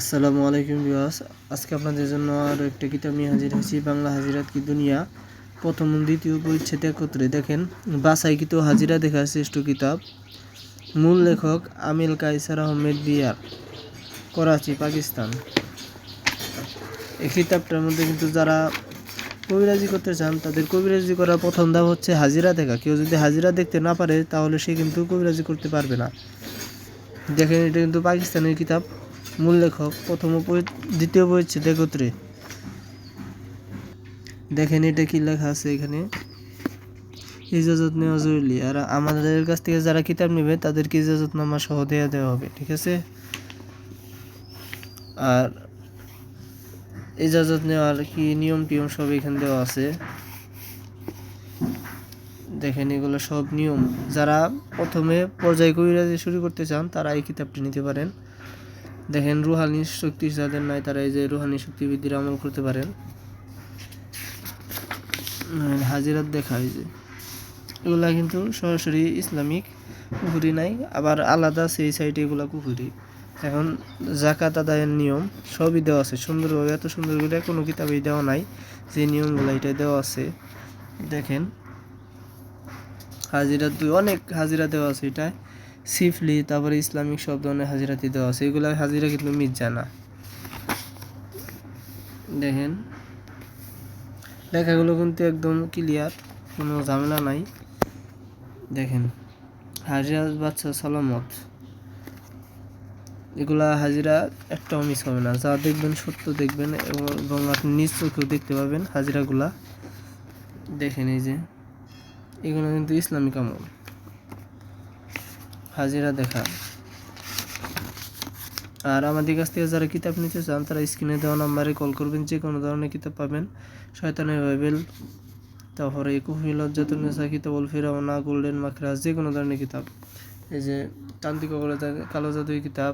আসসালামু আলাইকুম বিওয়াস আজকে আপনাদের জন্য আরও একটা কিতাব নিয়ে হাজির হয়েছি, বাংলা হাজিরাত কি দুনিয়া? প্রথম দ্বিতীয় পরিচ্ছেদ একত্রে। দেখেন বাসাইকৃত হাজিরা দেখা শ্রেষ্ঠ কিতাব। মূল লেখক আমিল কাইসার আহমেদ বিয়ার করাচি, পাকিস্তান। এই কিতাবটার মধ্যে কিন্তু যারা কবিরাজি করতে চান, তাদের কবিরাজি করার প্রথম ধাপ হচ্ছে হাজিরা দেখা। কেউ যদি হাজিরা দেখতে না পারে, তাহলে সে কিন্তু কবিরাজি করতে পারবে না। দেখেন, এটা কিন্তু পাকিস্তানের কিতাব। মূল লেখক, প্রথম পরি- দ্বিতীয় পরিচ্ছেদ একত্রে। দেখেন এটা কি লেখা আছে এখানে? ইজাজত নেওয়া জরুরি আর আমাদের কাছ থেকে যারা কিতাব নেবে, তাদেরকে ইজাজতনামা সহ দেওয়া দেওয়া হবে, ঠিক আছে? আর ইজাজত নেওয়ার কি নিয়ম টিয়ম সব এখানে দেওয়া আছে। দেখেন এগুলো সব নিয়ম। যারা প্রথমে পর্যায় কবিরাজি শুরু করতে চান, তারা এই কিতাবটি নিতে পারেন। দেখেন, রুহানি শক্তি যাদের নাই, তারা এই যে রুহানি শক্তি বৃদ্ধির আমল করতে পারেন। হাজিরাত দেখা এই যে এগুলা কিন্তু সরাসরি ইসলামিক কুফুরি নাই, আবার আলাদা সেই সাইডে এগুলা পুকুরি এখন জাকাত আদায়ের নিয়ম সবই দেওয়া আছে। সুন্দরভাবে, এত সুন্দর করে কোনো কিতাবেই দেওয়া নাই, যে নিয়মগুলো এটা দেওয়া আছে। দেখেন হাজিরা দুই, অনেক হাজিরা দেওয়া আছে এটা সিফলি, তারপরে ইসলামিক সব ধরনের হাজিরাতি দেওয়া আছে। এগুলো হাজিরা কিন্তু যায় না। দেখেন। লেখাগুলো কিন্তু একদম ক্লিয়ার কোনো ঝামেলা নাই। দেখেন। হাজিরা বাচ্চা সালামত। এগুলা হাজিরা একটাও মিস হবে না। যা দেখবেন সত্য দেখবেন এবং আপনি নিজ চোখেও দেখতে পাবেন হাজিরাগুলা। দেখেন এই যে, এগুলো কিন্তু ইসলামিক আমল। হাজিরা দেখা। আর আমাদের কাছ থেকে যারা কিতাব নিতে চান, তারা স্ক্রিনে দেওয়া নাম্বারে কল করবেন, যে কোনো ধরনের কিতাব পাবেন। শয়তানের বাইবেল, তারপরে কুফি লজ্জাতুন্নেসা কিতাবুল ফিরাওনা গোল্ডেন মাখরাজ যে কোনো ধরনের কিতাব। এই যে তান্ত্রিক কালো জাদুই কিতাব,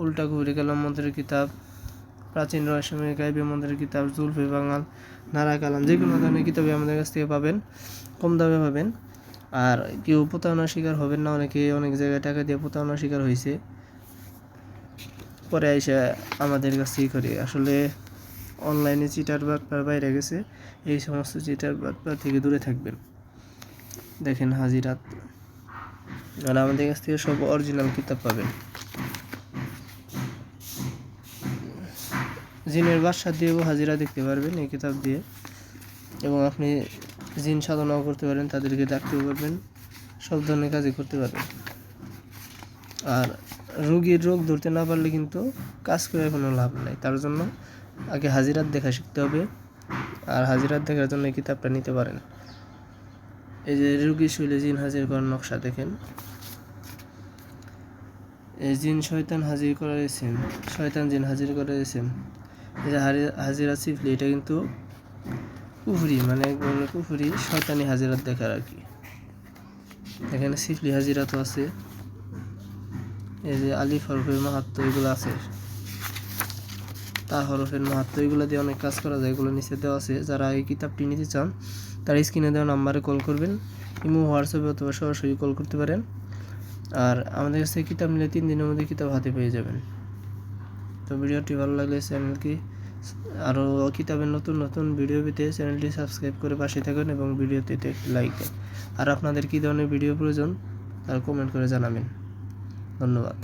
উল্টা কুহুরি কালাম মন্ত্রের কিতাব, প্রাচীন রহস্যময় গাইবে মন্ত্রের কিতাব, জুলফে বাঙাল, নারা কালাম, যে কোনো ধরনের কিতাবই আমাদের কাছ থেকে পাবেন। কম দামে পাবেন। আর কেউ প্রতারণার শিকার হবেন না, অনেকে অনেক জায়গায় টাকা দিয়ে প্রতারণার শিকার হয়েছে। পরে এসে আমাদের কাছ থেকে করে। আসলে অনলাইনে চিটার বাটপার বাইরে গেছে, এই সমস্ত চিটার বাটপার থেকে দূরে থাকবেন। দেখেন হাজিরাত আর আমাদের কাছ থেকে সব অরিজিনাল কিতাব পাবেন। জিনের বাসার দিয়েও হাজিরা দেখতে পারবেন এই কিতাব দিয়ে। এবং আপনি জিন সাধনাও করতে পারেন, তাদেরকে ডাকতেও পারবেন, সব ধরনের কাজই করতে পারবেন। আর রোগীর রোগ ধরতে না পারলে কিন্তু কাজ করে কোনো লাভ নাই। তার জন্য আগে হাজিরাত দেখা শিখতে হবে, আর হাজিরাত দেখার জন্য কিতাবটা নিতে পারেন। এই যে রুগী শুইলে জিন হাজির করার নকশা দেখেন। এই জিন শয়তান হাজির করেছেন শয়তান জিন হাজির করেছেন এই যে হাজিরা সিফলি, এটা কিন্তু কুফুরি মানে এক ধরনের শয়তানি হাজিরাত দেখার আর কি। এখানে সিফলি হাজিরাতও আছে। এই যে আলিফ হরফের মাহাত্ম, এগুলো আছে। তা হরফের মাহাত্ম, এগুলো দিয়ে অনেক কাজ করা যায়, এগুলো নিচে দেওয়া আছে। যারা এই কিতাবটি নিতে চান, তার স্ক্রিনে দেওয়া নাম্বারে কল করবেন। ইমো, হোয়াটসঅ্যাপে অথবা সরাসরি কল করতে পারেন। আর আমাদের কাছে কিতাব নিলে তিন দিনের মধ্যে কিতাব হাতে পেয়ে যাবেন। তো ভিডিওটি ভালো লাগলে চ্যানেলটি আরও কিতাবের নতুন নতুন ভিডিও পেতে চ্যানেলটি সাবস্ক্রাইব করে পাশে থাকুন এবং ভিডিওতে একটি লাইক দেন। আর আপনাদের কী ধরনের ভিডিও প্রয়োজন, তার কমেন্ট করে জানাবেন। ধন্যবাদ।